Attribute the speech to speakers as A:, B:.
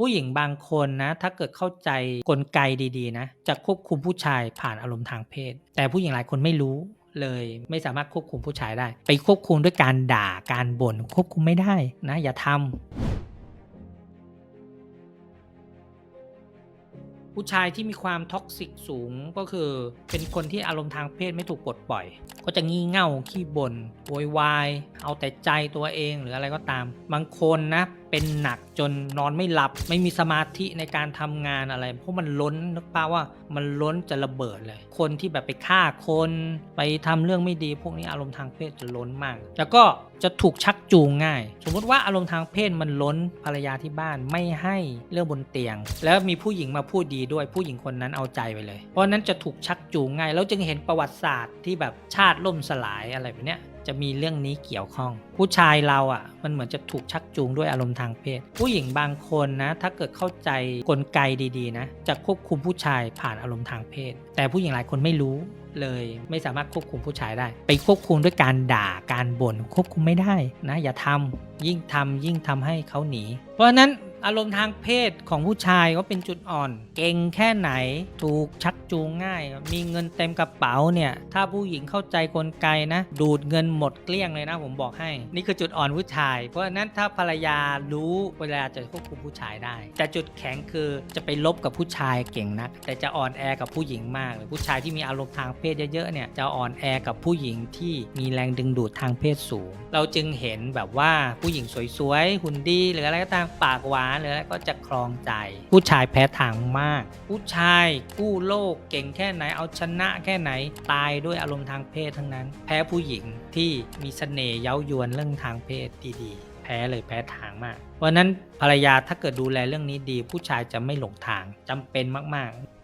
A: ผู้หญิงบางคนนะ ถ้าเกิดเข้าใจกลไกดีๆ นะ จะควบคุมผู้ชายผ่านอารมณ์ทางเพศ แต่ผู้หญิงหลายคนไม่รู้เลยไม่สามารถควบคุมผู้ชายได้ ไปควบคุมด้วยการด่าการบ่นควบคุมไม่ได้นะ อย่าทำผู้ชายที่มีความท็อกซิกสูงก็คือเป็นคนที่อารมณ์ทางเพศไม่ถูกปลดปล่อย ก็จะงี่เง่าขี้บน่นโวยวาย เอาแต่ใจตัวเองหรืออะไรก็ตาม บางคนนะเป็นหนักจนนอนไม่หลับ ไม่มีสมาธิในการทำงานอะไร เพราะมันล้นนึกป้าว่ามันล้นจะระเบิดเลย คนที่แบบไปฆ่าคน ไปทำเรื่องไม่ดี พวกนี้อารมณ์ทางเพศจะล้นมาก แล้วก็จะถูกชักจูงง่าย สมมุติว่าอารมณ์ทางเพศมันล้นภรรยาที่บ้านไม่ให้เรื่องบนเตียง แล้วมีผู้หญิงมาพูดดีด้วย ผู้หญิงคนนั้นเอาใจไปเลย เพราะนั้นจะถูกชักจูงง่าย แล้วจึงเห็นประวัติศาสตร์ที่แบบชาติล่มสลายอะไรแบบเนี้ย จะมีเรื่องนี้เกี่ยวข้อง ผู้ชายเราอะ มันเหมือนจะถูกชักจูงด้วยอารมณ์ทางเพศ ผู้หญิงบางคนนะ ถ้าเกิดเข้าใจกลไกดีๆ นะ จะควบคุมผู้ชายผ่านอารมณ์ทางเพศ แต่ผู้หญิงหลายคนไม่รู้เลยไม่สามารถควบคุมผู้ชายได้ ไปควบคุมด้วยการด่าการบ่นควบคุมไม่ได้นะ อย่าทำยิ่งทำยิ่งทำให้เขาหนี เพราะฉะนั้น อารมณ์ทางเพศของผู้ชายก็เป็นจุดอ่อน เก่งแค่ไหน ถูกชักจูงง่าย มีเงินเต็มกระเป๋าเนี่ย ถ้าผู้หญิงเข้าใจกลไกนะ ดูดเงินหมดเกลี้ยงเลยนะผมบอกให้ นี่คือจุดอ่อนผู้ชาย เพราะฉะนั้นถ้าภรรยารู้เวลาจะควบคุมผู้ชายได้ แต่จุดแข็งคือจะไปลบกับผู้ชายเก่งนัก แต่จะอ่อนแอกับผู้หญิงมากเลยผู้ชายที่มีอารมณ์ทางเพศเยอะๆเนี่ยจะอ่อนแอกับผู้หญิงที่มีแรงดึงดูดทางเพศสูง เราจึงเห็นแบบว่าผู้หญิงสวยๆหุ่นดีหรืออะไรก็ตามปากหวานหรืออะไรก็จะครองใจ ผู้ชายแพ้ทางมาก ผู้ชายกู้โลกเก่งแค่ไหนเอาชนะแค่ไหนตายด้วยอารมณ์ทางเพศทั้งนั้น แพ้ผู้หญิงที่มีเสน่ห์เย้ายวนเรื่องทางเพศดีๆ แพ้เลยแพ้ทางมาก เพราะฉะนั้นภรรยาถ้าเกิดดูแลเรื่องนี้ดี ผู้ชายจะไม่หลงทางจำเป็นมากๆ